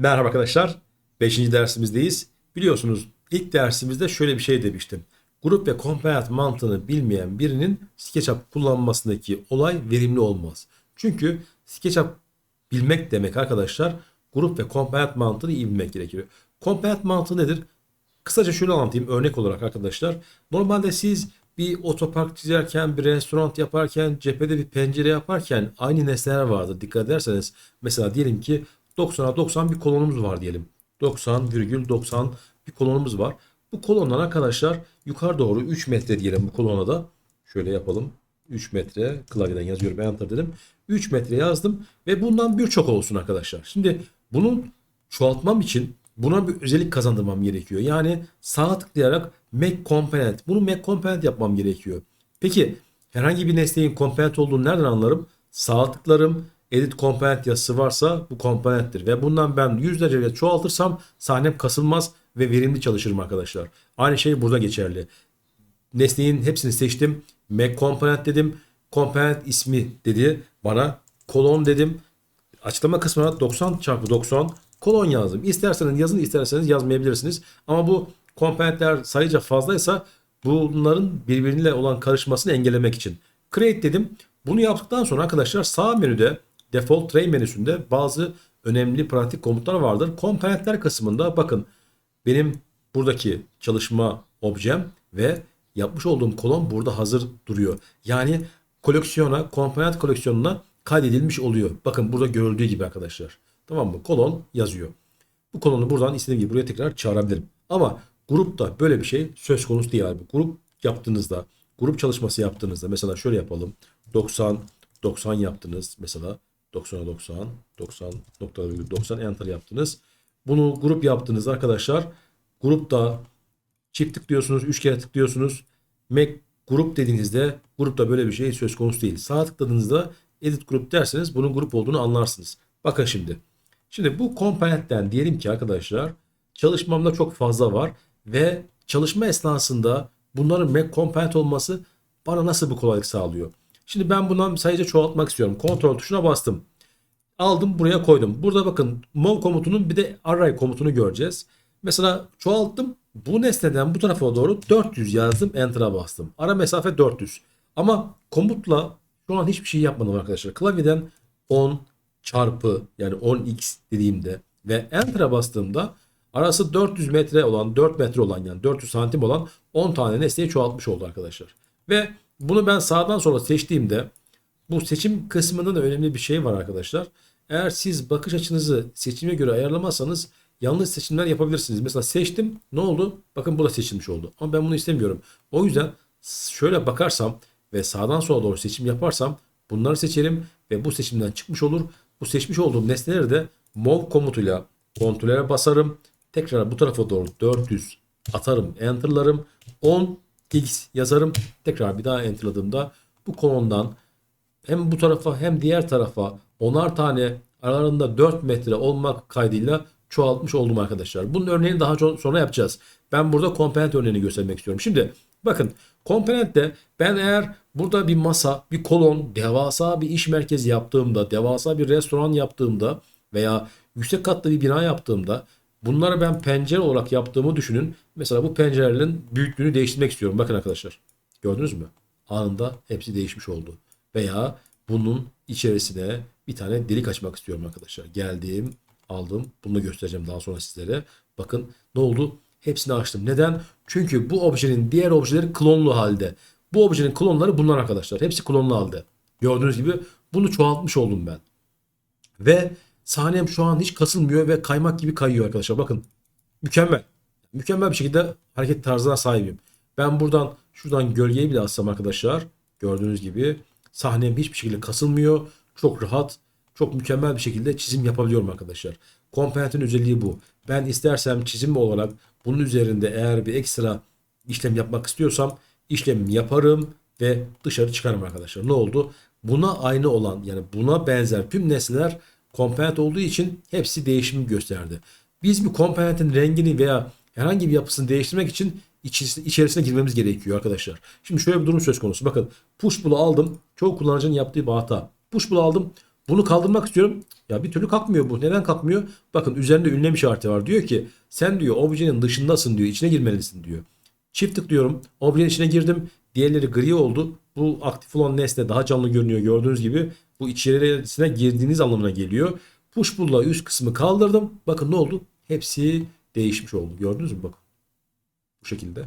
Merhaba arkadaşlar. 5. dersimizdeyiz. Biliyorsunuz ilk dersimizde şöyle bir şey demiştim. Grup ve komponent mantığını bilmeyen birinin SketchUp kullanmasındaki olay verimli olmaz. Çünkü SketchUp bilmek demek arkadaşlar grup ve komponent mantığını iyi bilmek gerekiyor. Komponent mantığı nedir? Kısaca şöyle anlatayım örnek olarak arkadaşlar. Normalde siz bir otopark çizerken, bir restoran yaparken, cephede bir pencere yaparken aynı nesneler vardır. Dikkat ederseniz mesela diyelim ki 90'a 90 bir kolonumuz var diyelim. 90,90 bir kolonumuz var. Bu kolondan arkadaşlar yukarı doğru 3 metre diyelim bu kolona da. Şöyle yapalım. 3 metre klavyeden yazıyorum enter dedim. 3 metre yazdım ve bundan birçok olsun arkadaşlar. Şimdi bunun çoğaltmam için buna bir özellik kazandırmam gerekiyor. Yani sağa tıklayarak make component. Bunu make component yapmam gerekiyor. Peki herhangi bir nesnenin component olduğunu nereden anlarım? Sağa tıklarım. Edit component yazısı varsa bu komponenttir. Ve bundan ben yüzlerce çoğaltırsam sahnem kasılmaz ve verimli çalışırım arkadaşlar. Aynı şey burada geçerli. Nesnenin hepsini seçtim. Make component dedim. Component ismi dedi. Bana kolon dedim. Açıklama kısmına 90 çarpı 90 kolon yazdım. İsterseniz yazın isterseniz yazmayabilirsiniz. Ama bu komponentler sayıca fazlaysa bunların birbiriyle olan karışmasını engellemek için. Create dedim. Bunu yaptıktan sonra arkadaşlar sağ menüde default tray menüsünde bazı önemli pratik komutlar vardır. Komponentler kısmında bakın benim buradaki çalışma objem ve yapmış olduğum kolon burada hazır duruyor. Yani koleksiyona, komponent koleksiyonuna kaydedilmiş oluyor. Bakın burada görüldüğü gibi arkadaşlar. Tamam mı? Kolon yazıyor. Bu kolonu buradan istediğim gibi buraya tekrar çağırabilirim. Ama grupta böyle bir şey söz konusu değil abi. Grup yaptığınızda, grup çalışması yaptığınızda mesela şöyle yapalım. 90 90 yaptınız mesela 90'a 90 90 nokta 90 enter yaptınız. Bunu grup yaptınız arkadaşlar. Grupta çift tıklıyorsunuz, üç kere tıklıyorsunuz. Make grup dediğinizde grupta böyle bir şey söz konusu değil. Sağ tıkladığınızda edit grup derseniz bunun grup olduğunu anlarsınız. Bakın şimdi. Şimdi bu komponentten diyelim ki arkadaşlar çalışmamda çok fazla var ve çalışma esnasında bunların Mac komponent olması bana nasıl bir kolaylık sağlıyor? Şimdi ben bundan sayıca çoğaltmak istiyorum. Kontrol tuşuna bastım. Aldım buraya koydum. Burada bakın move komutunun bir de array komutunu göreceğiz. Mesela çoğalttım. Bu nesneden bu tarafa doğru 400 yazdım. Enter'a bastım. Ara mesafe 400. Ama komutla şu an hiçbir şey yapmadım arkadaşlar. Klavyeden 10 çarpı yani 10x dediğimde ve Enter'a bastığımda arası 400 metre olan 4 metre olan yani 400 santim olan 10 tane nesneyi çoğaltmış oldu arkadaşlar. Ve bunu ben sağdan sola seçtiğimde bu seçim kısmında da önemli bir şey var arkadaşlar. Eğer siz bakış açınızı seçime göre ayarlamazsanız yanlış seçimler yapabilirsiniz. Mesela seçtim ne oldu? Bakın bu da seçilmiş oldu. Ama ben bunu istemiyorum. O yüzden şöyle bakarsam ve sağdan sola doğru seçim yaparsam bunları seçerim ve bu seçimden çıkmış olur. Bu seçmiş olduğum nesneleri de mov komutuyla kontrole basarım. Tekrar bu tarafa doğru 400 atarım, enterlarım. 10 x yazarım. Tekrar bir daha enterladığımda bu kolondan hem bu tarafa hem diğer tarafa onar tane aralarında 4 metre olmak kaydıyla çoğaltmış oldum arkadaşlar. Bunun örneğini daha sonra yapacağız. Ben burada komponent örneğini göstermek istiyorum. Şimdi bakın komponentte ben eğer burada bir masa, bir kolon, devasa bir iş merkezi yaptığımda, devasa bir restoran yaptığımda veya yüksek katlı bir bina yaptığımda bunları ben pencere olarak yaptığımı düşünün. Mesela bu pencerelerin büyüklüğünü değiştirmek istiyorum. Bakın arkadaşlar. Gördünüz mü? Anında hepsi değişmiş oldu. Veya bunun içerisine bir tane delik açmak istiyorum arkadaşlar. Geldim, aldım. Bunu da göstereceğim daha sonra sizlere. Bakın ne oldu? Hepsini açtım. Neden? Çünkü bu objenin diğer objeleri klonlu halde. Bu objenin klonları bunlar arkadaşlar. Hepsi klonlu halde. Gördüğünüz gibi bunu çoğaltmış oldum ben. Ve sahnem şu an hiç kasılmıyor ve kaymak gibi kayıyor arkadaşlar. Bakın mükemmel. Mükemmel bir şekilde hareket tarzına sahibim. Ben buradan şuradan gölgeyi bile assam arkadaşlar. Gördüğünüz gibi sahnem hiçbir şekilde kasılmıyor. Çok rahat, çok mükemmel bir şekilde çizim yapabiliyorum arkadaşlar. Komponentin özelliği bu. Ben istersem çizim olarak bunun üzerinde eğer bir ekstra işlem yapmak istiyorsam işlem yaparım ve dışarı çıkarım arkadaşlar. Ne oldu? Buna aynı olan yani buna benzer tüm nesneler komponent olduğu için hepsi değişimi gösterdi. Biz bir komponentin rengini veya herhangi bir yapısını değiştirmek için içerisine girmemiz gerekiyor arkadaşlar. Şimdi şöyle bir durum söz konusu. Bakın push pull'u aldım. Çoğu kullanıcının yaptığı bir hata. Push pull'u aldım. Bunu kaldırmak istiyorum. Ya bir türlü kalkmıyor bu. Neden kalkmıyor? Bakın üzerinde ünlem işareti var. Diyor ki sen diyor objenin dışındasın diyor. içine girmelisin diyor. Çift tıklıyorum. Objenin içine girdim. Diğerleri gri oldu. Bu aktif olan nesne daha canlı görünüyor. Gördüğünüz gibi bu içerisine girdiğiniz anlamına geliyor. Push pull'la üst kısmı kaldırdım. Bakın ne oldu? Hepsi değişmiş oldu. Gördünüz mü? Bakın. Bu şekilde.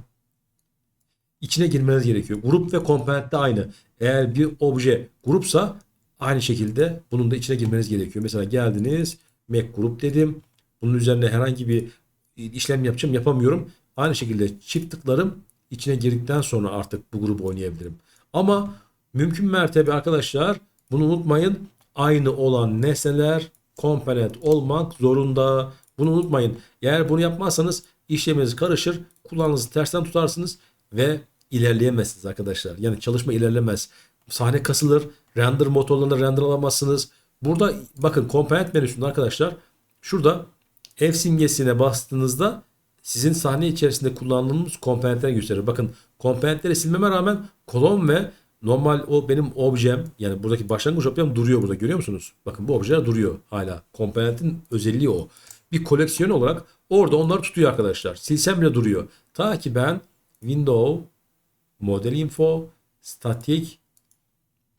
İçine girmeniz gerekiyor. Grup ve komponent de aynı. Eğer bir obje grupsa aynı şekilde bunun da içine girmeniz gerekiyor. Mesela geldiniz Mac grup dedim. Bunun üzerine herhangi bir işlem yapacağım yapamıyorum. Aynı şekilde çift tıklarım içine girdikten sonra artık bu grubu oynayabilirim. Ama mümkün mertebe arkadaşlar bunu unutmayın. Aynı olan nesneler komponent olmak zorunda. Bunu unutmayın. Eğer bunu yapmazsanız işleminiz karışır. Kulağınızı tersten tutarsınız ve ilerleyemezsiniz arkadaşlar. Yani çalışma ilerlemez. Sahne kasılır. Render motorlarında render alamazsınız. Burada bakın komponent menüsünde arkadaşlar şurada F simgesine bastığınızda sizin sahne içerisinde kullandığınız komponentleri gösterir. Bakın komponentleri silmeme rağmen kolon ve normal o benim objem yani buradaki başlangıç objem duruyor burada görüyor musunuz? Bakın bu objeler duruyor hala. Komponentin özelliği o. Bir koleksiyon olarak orada onları tutuyor arkadaşlar. Silsem bile duruyor. Ta ki ben window model info static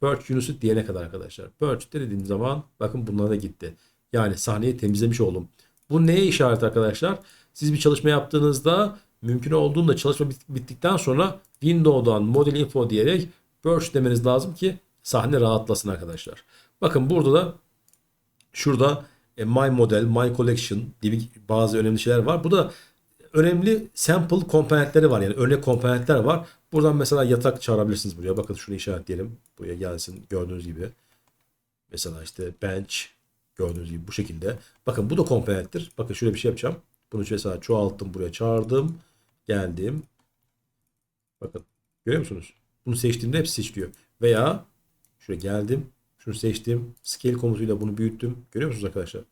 purge unit diyene kadar arkadaşlar. Purge dediğim zaman bakın bunlar da gitti. Yani sahneyi temizlemiş oldum. Bu neye işaret arkadaşlar? Siz bir çalışma yaptığınızda mümkün olduğunda çalışma bittikten sonra Windows'dan model info diyerek purge demeniz lazım ki sahne rahatlasın arkadaşlar. Bakın burada da şurada My Model, My Collection gibi bazı önemli şeyler var. Bu da önemli sample komponentleri var. Yani örnek komponentler var. Buradan mesela yatak çağırabilirsiniz buraya. Bakın şunu işaretleyelim. Buraya gelsin gördüğünüz gibi. Mesela işte bench gördüğünüz gibi bu şekilde. Bakın bu da komponenttir. Bakın şöyle bir şey yapacağım. Bunu mesela çoğalttım buraya çağırdım. Geldim. Bakın görüyor musunuz? Bunu seçtiğimde hepsi seçiliyor. Veya şuraya geldim. Şunu seçtim. Scale komutuyla bunu büyüttüm. Görüyor musunuz arkadaşlar?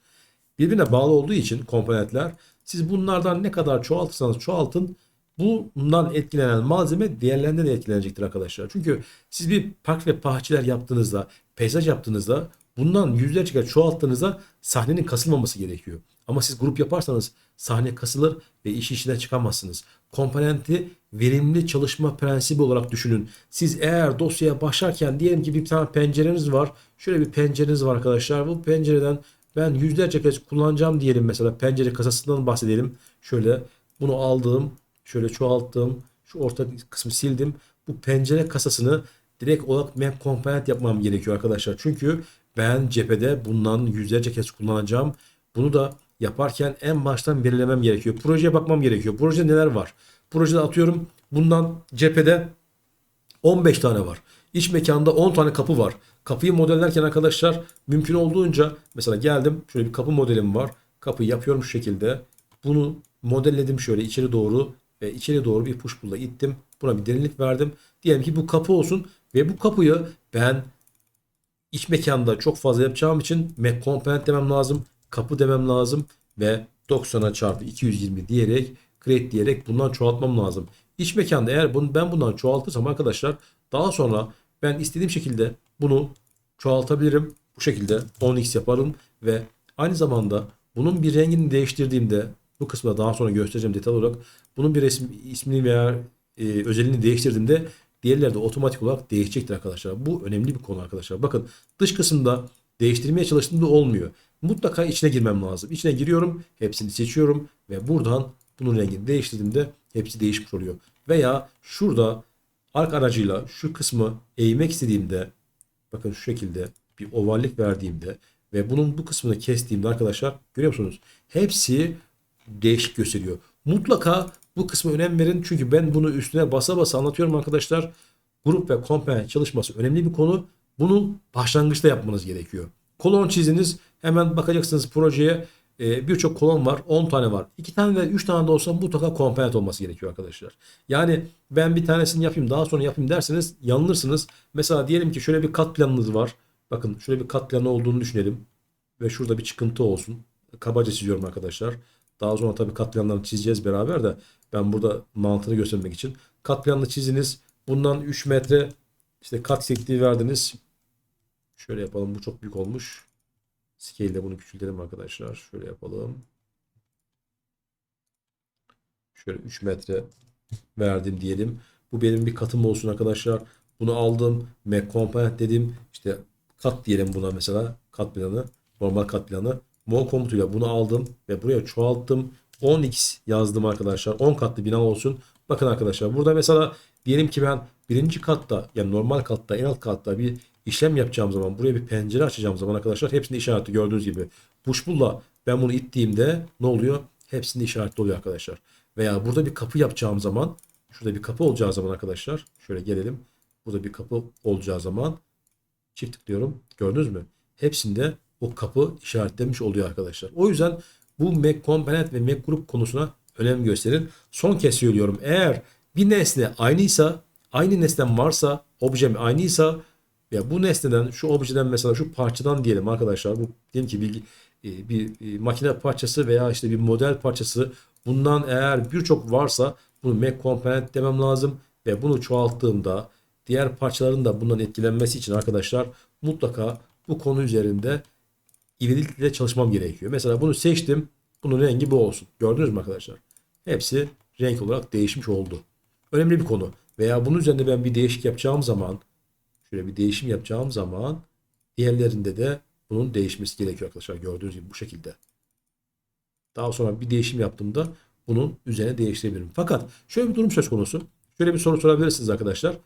Birbirine bağlı olduğu için komponentler siz bunlardan ne kadar çoğaltırsanız çoğaltın bundan etkilenen malzeme diğerlerinden de etkilenecektir arkadaşlar. Çünkü siz bir park ve bahçeler yaptığınızda, peyzaj yaptığınızda bundan yüzlerce kere çoğalttığınızda sahnenin kasılmaması gerekiyor. Ama siz grup yaparsanız sahne kasılır ve işi işinden çıkamazsınız. Komponenti verimli çalışma prensibi olarak düşünün. Siz eğer dosyaya başlarken diyelim ki bir tane pencereniz var. Şöyle bir pencereniz var arkadaşlar. Bu pencereden ben yüzlerce kez kullanacağım diyelim mesela pencere kasasından bahsedelim. Şöyle bunu aldım. Şöyle çoğalttım. Şu orta kısmı sildim. Bu pencere kasasını direkt olarak map komponent yapmam gerekiyor arkadaşlar. Çünkü ben cephede bundan yüzlerce kez kullanacağım. Bunu da yaparken en baştan belirlemem gerekiyor. Projeye bakmam gerekiyor. Projede neler var? Projede atıyorum bundan cephede 15 tane var. İç mekanda 10 tane kapı var. Kapıyı modellerken arkadaşlar mümkün olduğunca mesela geldim şöyle bir kapı modelim var. Kapıyı yapıyorum şu şekilde. Bunu modelledim şöyle içeri doğru ve içeri doğru bir push pull'la ittim. Buna bir derinlik verdim. Diyelim ki bu kapı olsun ve bu kapıyı ben iç mekanda çok fazla yapacağım için Mac component demem lazım. Kapı demem lazım ve 90'a çarpı 220 diyerek create diyerek bundan çoğaltmam lazım. İç mekanda eğer bunu, ben bundan çoğaltırsam arkadaşlar daha sonra ben istediğim şekilde bunu çoğaltabilirim. Bu şekilde 10x yaparım ve aynı zamanda bunun bir rengini değiştirdiğimde bu kısmı daha sonra göstereceğim detay olarak bunun bir resim ismini veya e, özelliğini değiştirdiğimde diğerleri de otomatik olarak değişecektir arkadaşlar. Bu önemli bir konu arkadaşlar. Bakın dış kısımda değiştirmeye çalıştığımda olmuyor. Mutlaka içine girmem lazım. İçine giriyorum, hepsini seçiyorum ve buradan bunun rengini değiştirdiğimde hepsi değişmiş oluyor. Veya şurada ark aracıyla şu kısmı eğmek istediğimde bakın şu şekilde bir ovallik verdiğimde ve bunun bu kısmını kestiğimde arkadaşlar görüyor musunuz? Hepsi değişik gösteriyor. Mutlaka bu kısmı önem verin. Çünkü ben bunu üstüne basa basa anlatıyorum arkadaşlar. Grup ve komponent çalışması önemli bir konu. Bunu başlangıçta yapmanız gerekiyor. Kolon çiziniz. Hemen bakacaksınız projeye. Ee, Birçok kolon var. 10 tane var. 2 tane ve 3 tane de olsa mutlaka komponent olması gerekiyor arkadaşlar. Yani ben bir tanesini yapayım daha sonra yapayım derseniz yanılırsınız. Mesela diyelim ki şöyle bir kat planınız var. Bakın şöyle bir kat planı olduğunu düşünelim. Ve şurada bir çıkıntı olsun. Kabaca çiziyorum arkadaşlar. Daha sonra tabii kat planlarını çizeceğiz beraber de ben burada mantığını göstermek için. Kat planını çiziniz. Bundan 3 metre işte kat yüksekliği verdiniz. Şöyle yapalım. Bu çok büyük olmuş. Scale'de bunu küçültelim arkadaşlar. Şöyle yapalım. Şöyle 3 metre verdim diyelim. Bu benim bir katım olsun arkadaşlar. Bunu aldım. Mac component dedim. İşte kat diyelim buna mesela. Kat planı. Normal kat planı. Mo komutuyla bunu aldım ve buraya çoğalttım. 10x yazdım arkadaşlar. 10 katlı bina olsun. Bakın arkadaşlar burada mesela diyelim ki ben birinci katta yani normal katta en alt katta bir işlem yapacağım zaman buraya bir pencere açacağım zaman arkadaşlar hepsinde işareti gördüğünüz gibi. Pushpull'la ben bunu ittiğimde ne oluyor? Hepsinde işaretli oluyor arkadaşlar. Veya burada bir kapı yapacağım zaman şurada bir kapı olacağı zaman arkadaşlar şöyle gelelim. Burada bir kapı olacağı zaman çift tıklıyorum. Gördünüz mü? Hepsinde o kapı işaretlenmiş oluyor arkadaşlar. O yüzden bu Mac Component ve Mac Group konusuna önem gösterin. Son kez söylüyorum. Eğer bir nesne aynıysa, aynı nesnem varsa, objem aynıysa ya bu nesneden, şu objeden mesela şu parçadan diyelim arkadaşlar. Bu diyelim ki bir, bir, bir makine parçası veya işte bir model parçası bundan eğer birçok varsa bunu Mac Component demem lazım ve bunu çoğalttığımda diğer parçaların da bundan etkilenmesi için arkadaşlar mutlaka bu konu üzerinde ivedilikle çalışmam gerekiyor. Mesela bunu seçtim. Bunun rengi bu olsun. Gördünüz mü arkadaşlar? Hepsi renk olarak değişmiş oldu. Önemli bir konu. Veya bunun üzerinde ben bir değişik yapacağım zaman şöyle bir değişim yapacağım zaman diğerlerinde de bunun değişmesi gerekiyor arkadaşlar. Gördüğünüz gibi bu şekilde. Daha sonra bir değişim yaptığımda bunun üzerine değiştirebilirim. Fakat şöyle bir durum söz konusu. Şöyle bir soru sorabilirsiniz arkadaşlar.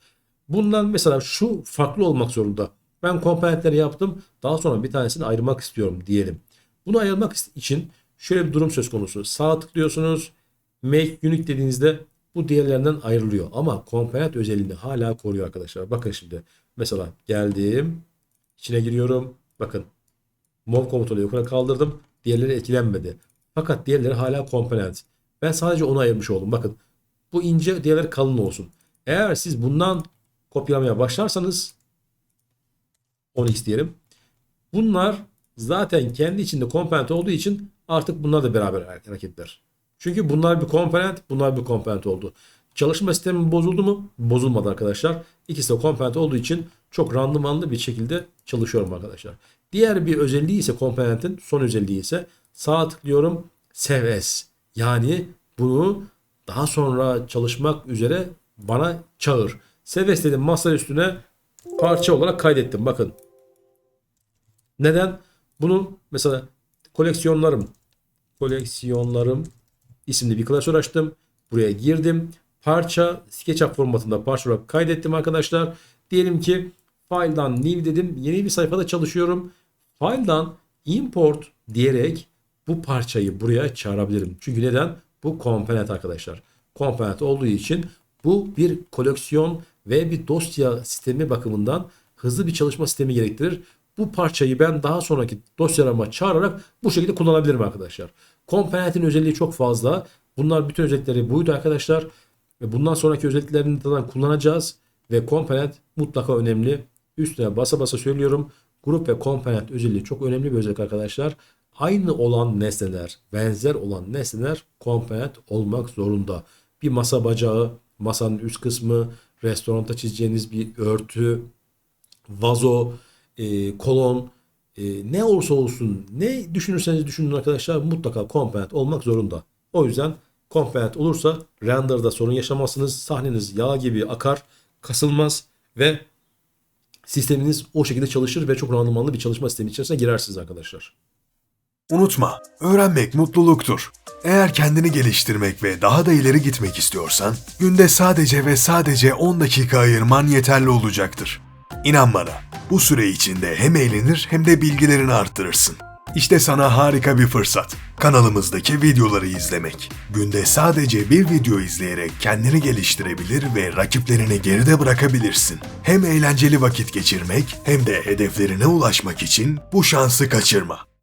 Bundan mesela şu farklı olmak zorunda. Ben komponentleri yaptım. Daha sonra bir tanesini ayırmak istiyorum diyelim. Bunu ayırmak için şöyle bir durum söz konusu. Sağ tıklıyorsunuz. Make unique dediğinizde bu diğerlerinden ayrılıyor. Ama komponent özelliğini hala koruyor arkadaşlar. Bakın şimdi. Mesela geldim. içine giriyorum. Bakın. Mov komutuyla yukarı kaldırdım. Diğerleri etkilenmedi. Fakat diğerleri hala komponent. Ben sadece onu ayırmış oldum. Bakın. Bu ince diğerleri kalın olsun. Eğer siz bundan kopyalamaya başlarsanız 10x diyelim. Bunlar zaten kendi içinde komponent olduğu için artık bunlar da beraber hareketler. Çünkü bunlar bir komponent, bunlar bir komponent oldu. Çalışma sistemi bozuldu mu? Bozulmadı arkadaşlar. İkisi de komponent olduğu için çok randımanlı bir şekilde çalışıyorum arkadaşlar. Diğer bir özelliği ise komponentin son özelliği ise sağ tıklıyorum Save As. Yani bunu daha sonra çalışmak üzere bana çağır. Save As dedim masa üstüne parça olarak kaydettim. Bakın. Neden? Bunu mesela koleksiyonlarım koleksiyonlarım isimli bir klasör açtım. Buraya girdim. Parça SketchUp formatında parça olarak kaydettim arkadaşlar. Diyelim ki file'dan new dedim. Yeni bir sayfada çalışıyorum. File'dan import diyerek bu parçayı buraya çağırabilirim. Çünkü neden? Bu komponent arkadaşlar. Komponent olduğu için bu bir koleksiyon ve bir dosya sistemi bakımından hızlı bir çalışma sistemi gerektirir. Bu parçayı ben daha sonraki dosyalarıma çağırarak bu şekilde kullanabilirim arkadaşlar. Komponentin özelliği çok fazla. Bunlar bütün özellikleri buydu arkadaşlar. Ve bundan sonraki özelliklerini de kullanacağız. Ve komponent mutlaka önemli. Üstüne basa basa söylüyorum. Grup ve komponent özelliği çok önemli bir özellik arkadaşlar. Aynı olan nesneler, benzer olan nesneler komponent olmak zorunda. Bir masa bacağı, masanın üst kısmı, restoranda çizeceğiniz bir örtü, vazo, e, kolon, e, ne olursa olsun ne düşünürseniz düşünün arkadaşlar mutlaka komponent olmak zorunda. O yüzden komponent olursa renderda sorun yaşamazsınız. Sahneniz yağ gibi akar, kasılmaz ve sisteminiz o şekilde çalışır ve çok randımanlı bir çalışma sistemi içerisine girersiniz arkadaşlar. Unutma, öğrenmek mutluluktur. Eğer kendini geliştirmek ve daha da ileri gitmek istiyorsan, günde sadece ve sadece 10 dakika ayırman yeterli olacaktır. İnan bana, bu süre içinde hem eğlenir hem de bilgilerini arttırırsın. İşte sana harika bir fırsat. Kanalımızdaki videoları izlemek. Günde sadece bir video izleyerek kendini geliştirebilir ve rakiplerini geride bırakabilirsin. Hem eğlenceli vakit geçirmek hem de hedeflerine ulaşmak için bu şansı kaçırma.